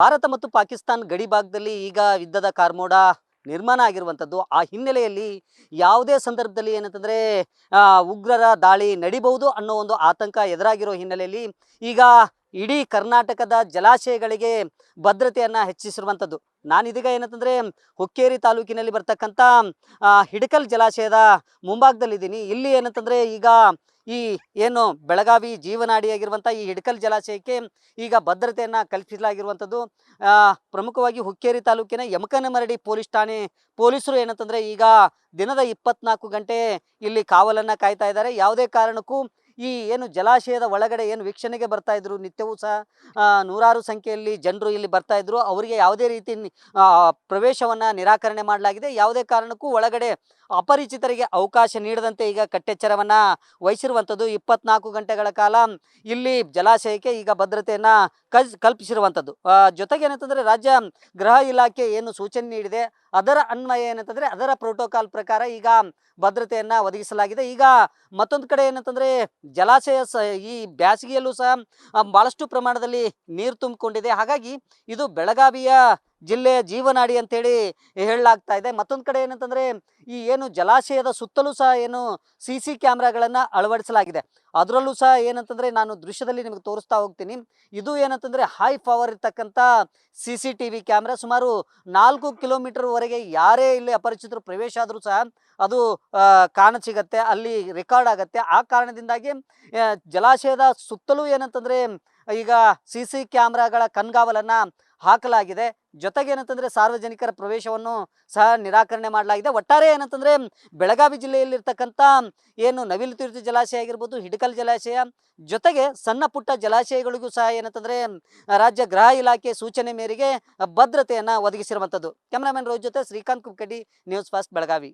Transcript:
ಭಾರತ ಮತ್ತು ಪಾಕಿಸ್ತಾನ ಗಡಿ ಭಾಗದಲ್ಲಿ ಈಗ ಯುದ್ಧದ ಕಾರ್ಮೋಡ ನಿರ್ಮಾಣ ಆಗಿರುವಂಥದ್ದು. ಆ ಹಿನ್ನೆಲೆಯಲ್ಲಿ ಯಾವುದೇ ಸಂದರ್ಭದಲ್ಲಿ ಏನಂತಂದರೆ ಉಗ್ರರ ದಾಳಿ ನಡಿಬಹುದು ಅನ್ನೋ ಒಂದು ಆತಂಕ ಎದುರಾಗಿರೋ ಹಿನ್ನೆಲೆಯಲ್ಲಿ ಈಗ ಇಡೀ ಕರ್ನಾಟಕದ ಜಲಾಶಯಗಳಿಗೆ ಭದ್ರತೆಯನ್ನು ಹೆಚ್ಚಿಸಿರುವಂಥದ್ದು. ನಾನಿದೀಗ ಏನಂತಂದರೆ, ಹುಕ್ಕೇರಿ ತಾಲೂಕಿನಲ್ಲಿ ಬರ್ತಕ್ಕಂಥ ಹಿಡಕಲ್ ಜಲಾಶಯದ ಮುಂಭಾಗದಲ್ಲಿದ್ದೀನಿ. ಇಲ್ಲಿ ಏನಂತಂದರೆ ಈಗ ಈ ಏನು ಬೆಳಗಾವಿ ಜೀವನಾಡಿಯಾಗಿರುವಂಥ ಈ ಹಿಡಕಲ್ ಜಲಾಶಯಕ್ಕೆ ಈಗ ಭದ್ರತೆಯನ್ನು ಕಲ್ಪಿಸಲಾಗಿರುವಂಥದ್ದು. ಪ್ರಮುಖವಾಗಿ ಹುಕ್ಕೇರಿ ತಾಲೂಕಿನ ಯಮಕನಮರಡಿ ಪೊಲೀಸ್ ಠಾಣೆ ಪೊಲೀಸರು ಏನಂತಂದರೆ ಈಗ ದಿನದ ಇಪ್ಪತ್ನಾಲ್ಕು ಗಂಟೆ ಇಲ್ಲಿ ಕಾವಲನ್ನು ಕಾಯ್ತಾ ಇದ್ದಾರೆ. ಯಾವುದೇ ಕಾರಣಕ್ಕೂ ಈ ಏನು ಜಲಾಶಯದ ಒಳಗಡೆ ಏನು ವೀಕ್ಷಣೆಗೆ ಬರ್ತಾ ಇದ್ರು? ನಿತ್ಯವೂ ಸಹ ನೂರಾರು ಸಂಖ್ಯೆಯಲ್ಲಿ ಜನರು ಇಲ್ಲಿ ಬರ್ತಾ ಇದ್ರು. ಅವರಿಗೆ ಯಾವುದೇ ರೀತಿ ಪ್ರವೇಶವನ್ನು ನಿರಾಕರಣೆ ಮಾಡಲಾಗಿದೆ. ಯಾವುದೇ ಕಾರಣಕ್ಕೂ ಒಳಗಡೆ ಅಪರಿಚಿತರಿಗೆ ಅವಕಾಶ ನೀಡದಂತೆ ಈಗ ಕಟ್ಟೆಚ್ಚರವನ್ನು ವಹಿಸಿರುವಂಥದ್ದು ಇಪ್ಪತ್ನಾಲ್ಕು ಗಂಟೆಗಳ ಕಾಲ ಇಲ್ಲಿ ಜಲಾಶಯಕ್ಕೆ ಈಗ ಭದ್ರತೆಯನ್ನು ಕಜ್ ಕಲ್ಪಿಸಿರುವಂಥದ್ದು. ಜೊತೆಗೆ ಏನಂತಂದ್ರೆ ರಾಜ್ಯ ಗೃಹ ಇಲಾಖೆ ಏನು ಸೂಚನೆ ನೀಡಿದೆ, ಅದರ ಅನ್ವಯ ಏನಂತಂದ್ರೆ ಅದರ ಪ್ರೋಟೋಕಾಲ್ ಪ್ರಕಾರ ಈಗ ಭದ್ರತೆಯನ್ನು ಒದಗಿಸಲಾಗಿದೆ. ಈಗ ಮತ್ತೊಂದು ಕಡೆ ಏನಂತಂದ್ರೆ ಜಲಾಶಯ ಸ ಈ ಬ್ಯಾಸಿಗೆಯಲ್ಲೂ ಸಹ ಬಹಳಷ್ಟು ಪ್ರಮಾಣದಲ್ಲಿ ನೀರು ತುಂಬಿಕೊಂಡಿದೆ. ಹಾಗಾಗಿ ಇದು ಬೆಳಗಾವಿಯ ಜಿಲ್ಲೆಯ ಜೀವನಾಡಿ ಅಂತೇಳಿ ಹೇಳಲಾಗ್ತಾ ಇದೆ. ಮತ್ತೊಂದು ಕಡೆ ಏನಂತಂದ್ರೆ, ಈ ಏನು ಜಲಾಶಯದ ಸುತ್ತಲೂ ಸಹ ಏನು ಸಿ ಸಿ ಕ್ಯಾಮ್ರಾಗಳನ್ನು ಅಳವಡಿಸಲಾಗಿದೆ. ಅದರಲ್ಲೂ ಸಹ ಏನಂತಂದ್ರೆ, ನಾನು ದೃಶ್ಯದಲ್ಲಿ ನಿಮಗೆ ತೋರಿಸ್ತಾ ಹೋಗ್ತೀನಿ. ಇದು ಏನಂತಂದ್ರೆ ಹೈ ಪವರ್ ಇರ್ತಕ್ಕಂಥ C C T V camera. ಸುಮಾರು ನಾಲ್ಕು ಕಿಲೋಮೀಟರ್ವರೆಗೆ ಯಾರೇ ಇಲ್ಲಿ ಅಪರಿಚಿತರು ಪ್ರವೇಶ ಆದರೂ ಸಹ ಅದು ಕಾಣ ಸಿಗತ್ತೆ, ಅಲ್ಲಿ ರೆಕಾರ್ಡ್ ಆಗತ್ತೆ. ಆ ಕಾರಣದಿಂದಾಗಿ ಜಲಾಶಯದ ಸುತ್ತಲೂ ಏನಂತಂದ್ರೆ, ಈಗ ಸಿ ಸಿ ಕ್ಯಾಮ್ರಾಗಳ ಕಣ್ಗಾವಲನ್ನ ಹಾಕಲಾಗಿದೆ. ಜೊತೆಗೆ ಏನಂತಂದ್ರೆ ಸಾರ್ವಜನಿಕರ ಪ್ರವೇಶವನ್ನು ಸಹ ನಿರಾಕರಣೆ ಮಾಡಲಾಗಿದೆ. ಒಟ್ಟಾರೆ ಏನಂತಂದ್ರೆ ಬೆಳಗಾವಿ ಜಿಲ್ಲೆಯಲ್ಲಿರ್ತಕ್ಕಂಥ ಏನು ನವಿಲು ತೀರ್ಥ ಜಲಾಶಯ ಆಗಿರ್ಬೋದು, ಹಿಡಕಲ್ ಜಲಾಶಯ, ಜೊತೆಗೆ ಸಣ್ಣ ಪುಟ್ಟ ಜಲಾಶಯಗಳಿಗೂ ಸಹ ಏನಂತಂದ್ರೆ ರಾಜ್ಯ ಗೃಹ ಇಲಾಖೆ ಸೂಚನೆ ಮೇರೆಗೆ ಭದ್ರತೆಯನ್ನ ಒದಗಿಸಿರುವಂಥದ್ದು. ಕ್ಯಾಮ್ರಾಮನ್ ರೋಜ್ ಜೊತೆ ಶ್ರೀಕಾಂತ್ ಕುಕ್ಕಡಿ, ನ್ಯೂಸ್ ಫಾಸ್ಟ್, ಬೆಳಗಾವಿ.